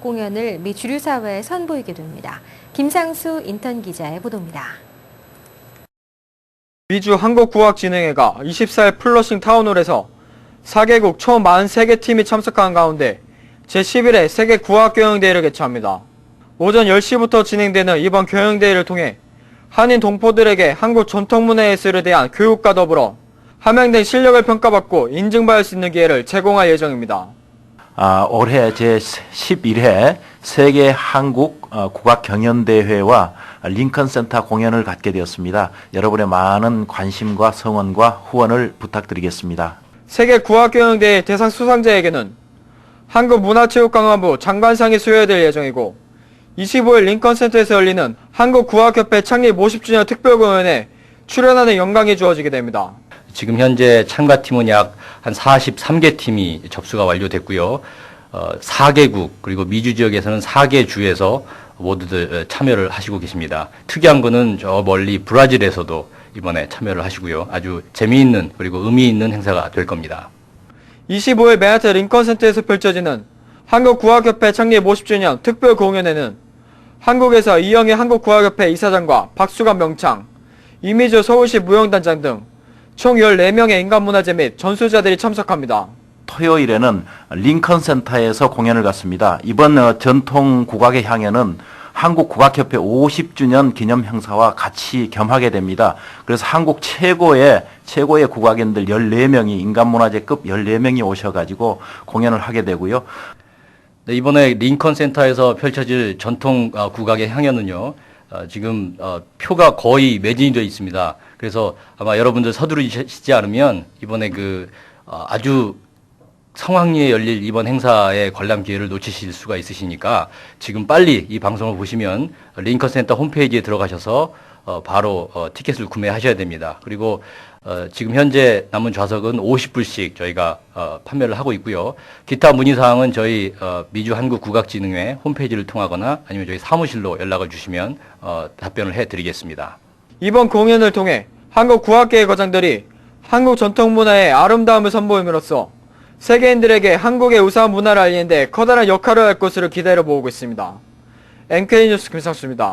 공연을 미 주류 사회에 선보이게 됩니다. 김상수 인턴 기자의 보도입니다. 미주 한국구학진흥회가 24일 플러싱 타운홀에서 4개국 총 43개 팀이 참석한 가운데 제11회 세계 구학교양대회를 개최합니다. 오전 10시부터 진행되는 이번 교양대회를 통해 한인 동포들에게 한국 전통문화 예술에 대한 교육과 더불어 함양된 실력을 평가받고 인증받을 수 있는 기회를 제공할 예정입니다. 아, 올해 제11회 세계 한국 어, 국악 경연대회와 링컨 센터 공연을 갖게 되었습니다. 여러분의 많은 관심과 성원과 후원을 부탁드리겠습니다. 세계 구학교양대회 대상 수상자에게는 한국문화체육관광부 장관상이 수여될 예정이고 25일 링컨센터에서 열리는 한국구학협회 창립 50주년 특별공연에 출연하는 영광이 주어지게 됩니다. 지금 현재 참가팀은 약 한 43개 팀이 접수가 완료됐고요. 어, 4개국 그리고 미주 지역에서는 4개 주에서 모두들 어, 참여를 하시고 계십니다. 특이한 거는 저 멀리 브라질에서도 이번에 참여를 하시고요. 아주 재미있는 그리고 의미 있는 행사가 될 겁니다. 25일 맨하튼 링컨센터에서 펼쳐지는 한국구학협회 창립 50주년 특별 공연에는 한국에서 이영희 한국구학협회 이사장과 박수관 명창, 이미주 서울시 무용단장 등 총 14명의 인간문화재 및 전수자들이 참석합니다. 토요일에는 링컨 센터에서 공연을 갖습니다. 이번 어, 전통 국악의 향연은 한국 국악협회 50주년 기념 행사와 같이 겸하게 됩니다. 그래서 한국 최고의 최고의 국악인들 14명이 인간문화재급 14명이 오셔가지고 공연을 하게 되고요. 네, 이번에 링컨 센터에서 펼쳐질 전통 어, 국악의 향연은요, 어, 지금 어, 표가 거의 매진이 되어 있습니다. 그래서 아마 여러분들 서두르시지 않으면 이번에 그 어, 아주 성황리에 열릴 이번 행사의 관람 기회를 놓치실 수가 있으시니까 지금 빨리 이 방송을 보시면 링컨 센터 홈페이지에 들어가셔서 어, 바로 어, 티켓을 구매하셔야 됩니다. 그리고 어, 지금 현재 남은 좌석은 50불씩 저희가 어, 판매를 하고 있고요. 기타 문의 사항은 저희 어, 미주 한국 국악진흥회 홈페이지를 통하거나 아니면 저희 사무실로 연락을 주시면 어, 답변을 해드리겠습니다. 이번 공연을 통해 한국 구학계의 거장들이 한국 전통문화의 아름다움을 선보임으로써 세계인들에게 한국의 우수한 문화를 알리는 데 커다란 역할을 할 것으로 기대를 모으고 있습니다. NK뉴스 김상수입니다.